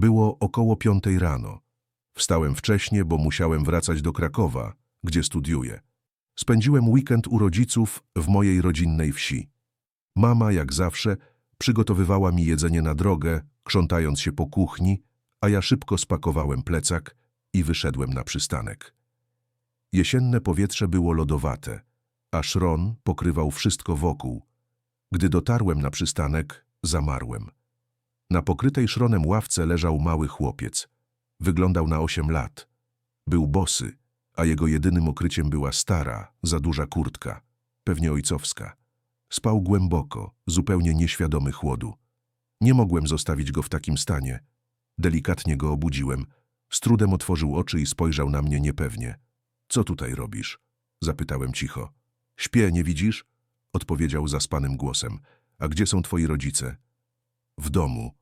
Było około piątej rano. Wstałem wcześnie, bo musiałem wracać do Krakowa, gdzie studiuję. Spędziłem weekend u rodziców w mojej rodzinnej wsi. Mama, jak zawsze, przygotowywała mi jedzenie na drogę, krzątając się po kuchni, a ja szybko spakowałem plecak i wyszedłem na przystanek. Jesienne powietrze było lodowate, a szron pokrywał wszystko wokół. Gdy dotarłem na przystanek, zamarłem. Na pokrytej szronem ławce leżał mały chłopiec. Wyglądał na osiem lat. Był bosy, a jego jedynym okryciem była stara, za duża kurtka, pewnie ojcowska. Spał głęboko, zupełnie nieświadomy chłodu. Nie mogłem zostawić go w takim stanie. Delikatnie go obudziłem. Z trudem otworzył oczy i spojrzał na mnie niepewnie. Co tutaj robisz? Zapytałem cicho. Śpię, nie widzisz? Odpowiedział zaspanym głosem. A gdzie są twoi rodzice? W domu.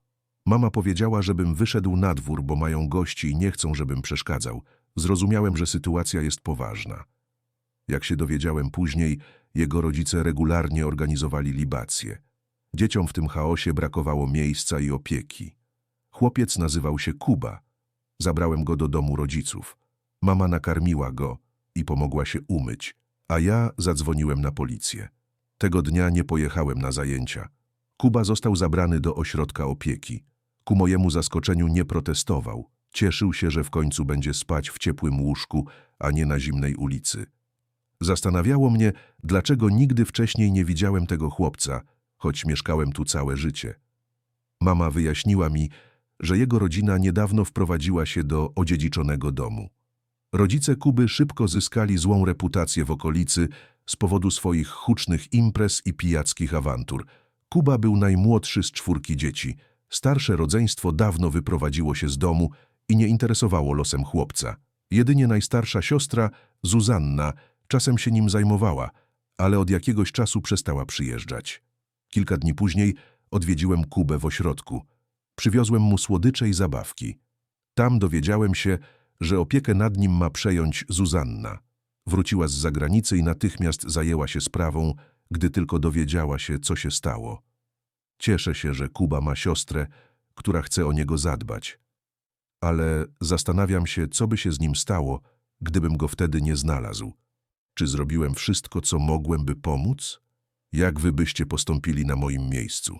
Mama powiedziała, żebym wyszedł na dwór, bo mają gości i nie chcą, żebym przeszkadzał. Zrozumiałem, że sytuacja jest poważna. Jak się dowiedziałem później, jego rodzice regularnie organizowali libacje. Dzieciom w tym chaosie brakowało miejsca i opieki. Chłopiec nazywał się Kuba. Zabrałem go do domu rodziców. Mama nakarmiła go i pomogła się umyć, a ja zadzwoniłem na policję. Tego dnia nie pojechałem na zajęcia. Kuba został zabrany do ośrodka opieki. Ku mojemu zaskoczeniu nie protestował. Cieszył się, że w końcu będzie spać w ciepłym łóżku, a nie na zimnej ulicy. Zastanawiało mnie, dlaczego nigdy wcześniej nie widziałem tego chłopca, choć mieszkałem tu całe życie. Mama wyjaśniła mi, że jego rodzina niedawno wprowadziła się do odziedziczonego domu. Rodzice Kuby szybko zyskali złą reputację w okolicy z powodu swoich hucznych imprez i pijackich awantur. Kuba był najmłodszy z czwórki dzieci. Starsze rodzeństwo dawno wyprowadziło się z domu i nie interesowało losem chłopca. Jedynie najstarsza siostra, Zuzanna, czasem się nim zajmowała, ale od jakiegoś czasu przestała przyjeżdżać. Kilka dni później odwiedziłem Kubę w ośrodku. Przywiozłem mu słodycze i zabawki. Tam dowiedziałem się, że opiekę nad nim ma przejąć Zuzanna. Wróciła z zagranicy i natychmiast zajęła się sprawą, gdy tylko dowiedziała się, co się stało. Cieszę się, że Kuba ma siostrę, która chce o niego zadbać. Ale zastanawiam się, co by się z nim stało, gdybym go wtedy nie znalazł. Czy zrobiłem wszystko, co mogłem, by pomóc? Jak wy byście postąpili na moim miejscu?